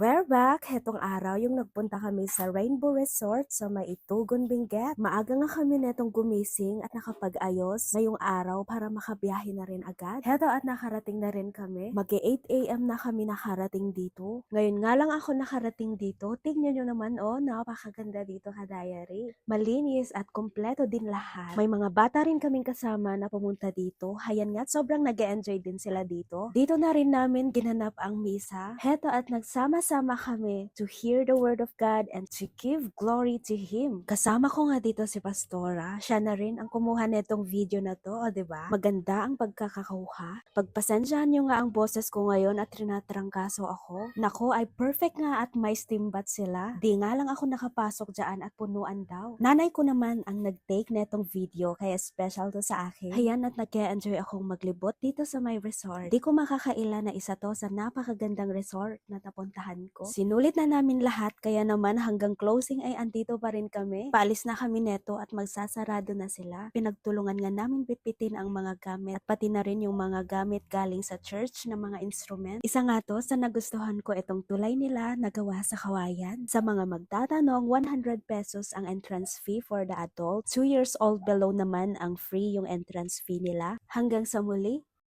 We're back! Hetong araw yung nagpunta kami sa Rainbow Resort sa Maitugon, Benguet. Maaga nga kami netong gumising at nakapag-ayos ngayong araw para makabiyahe na rin agad. Heto at nakarating na rin kami. mag 8 a.m. na kami nakarating dito. Ngayon nga lang ako nakarating dito. Tingnan nyo naman oh, napakaganda dito ka diary. Malinis at kompleto din lahat. May mga bata rin kaming kasama na pumunta dito. Hayan nga, sobrang nag enjoy din sila dito. Dito na rin namin ginanap ang misa. Heto at nagsama-sama kami to hear the word of God and to give glory to Him. Kasama ko nga dito si Pastora. Siya na rin ang kumuha netong video na to, o 'di ba? Maganda ang pagkakakuha. Pagpasensyahan nyo nga ang boses ko ngayon at trinatrangkaso ako. Nako, ay perfect nga at may steambat sila. Di nga lang ako nakapasok dyan at punuan daw. Nanay ko naman ang nag-take netong video kaya special to sa akin. Hayan at nag-enjoy akong maglibot dito sa my resort. Di ko makakaila na isa to sa napakagandang resort na napuntahan ko. Sinulit na namin lahat kaya naman hanggang closing ay andito pa rin kami. Paalis na kami neto at magsasarado na sila. Pinagtulungan nga namin bitbitin ang mga gamit at pati na rin yung mga gamit galing sa church na mga instrument. Isa nga to sa nagustuhan ko itong tulay nila na gawa sa kawayan. Sa mga magtatanong, 100 pesos ang entrance fee for the adult. 2 years old below naman ang free yung entrance fee nila. Hanggang sa muli,